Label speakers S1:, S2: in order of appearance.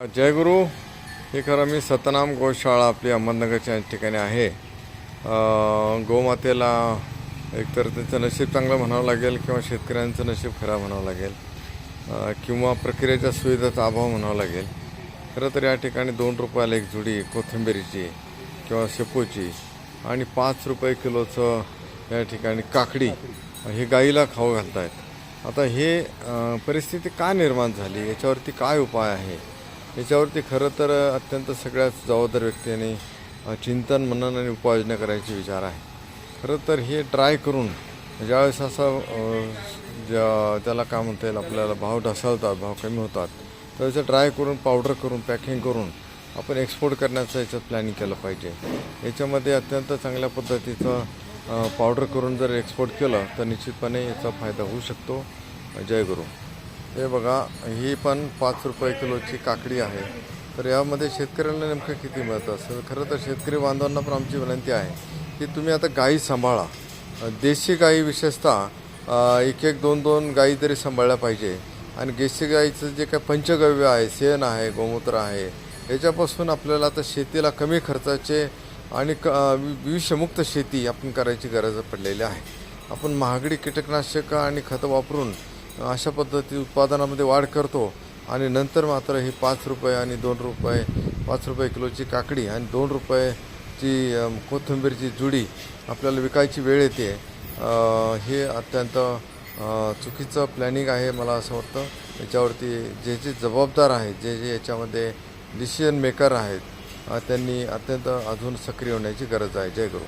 S1: जयगुरु हे खरं मी सतनाम गोशाळा आपली अहमदनगरच्या या ठिकाणी आहे. गोमातेला एकतर त्याचं नशीब चांगलं म्हणावं लागेल किंवा शेतकऱ्यांचं नशीब खराब म्हणावं लागेल किंवा प्रक्रियेच्या सुविधेचा अभाव म्हणावा लागेल. खरं तर या ठिकाणी दोन रुपयाला एक जुडी कोथिंबिरीची किंवा शेपूची आणि पाच रुपये किलोचं या ठिकाणी काकडी हे गाईला खाऊ घालतायत. आता हे परिस्थिती का निर्माण झाली? याच्यावरती काय उपाय आहे? याच्यावरती खरं तर अत्यंत सगळ्याच जबाबदार व्यक्तीने चिंतन मनन आणि उपाययोजना करायचे विचार आहे खरं तर हे ट्राय करून ज्यावेळेस असं ज्या त्याला काय म्हणता येईल आपल्याला भाव ढासळतात भाव कमी होतात त्यावेळेस ट्राय करून पावडर करून पॅकिंग करून आपण एक्सपोर्ट करण्याचं याच्यात प्लॅनिंग केलं पाहिजे. याच्यामध्ये अत्यंत चांगल्या पद्धतीचं पावडर करून जर एक्सपोर्ट केलं तर निश्चितपणे याचा फायदा होऊ शकतो. जय गुरु. हे बघा ही पण पाच रुपये किलोची काकडी आहे. तर यामध्ये शेतकऱ्यांना नेमकं किती मिळतं? असं खरं तर शेतकरी बांधवांना पण आमची विनंती आहे की तुम्ही आता गाई सांभाळा. देशी गाई विशेषतः एक एक दोन दोन गायी तरी सांभाळल्या पाहिजे. आणि देशी गाईचं जे काय पंचगव्य आहे शेण आहे गोमूत्र आहे याच्यापासून आपल्याला आता शेतीला कमी खर्चाचे आणि क वि- विषमुक्त शेती आपण करायची गरज पडलेली आहे. आपण महागडी कीटकनाशकं आणि खतं वापरून अशा पद्धती उत्पादनामध्ये वाढ करतो आणि नंतर मात्र ही पाच रुपये आणि दोन रुपये पाच रुपये किलोची काकडी आणि दोन रुपयाची कोथिंबीरची जुडी आपल्याला विकायची वेळ येते. हे अत्यंत चुकीचं प्लॅनिंग आहे मला असं वाटतं. याच्यावरती जे जे जबाबदार आहेत जे जे याच्यामध्ये डिसिजन मेकर आहेत त्यांनी अत्यंत अजून सक्रिय होण्याची गरज आहे. जय गुरु.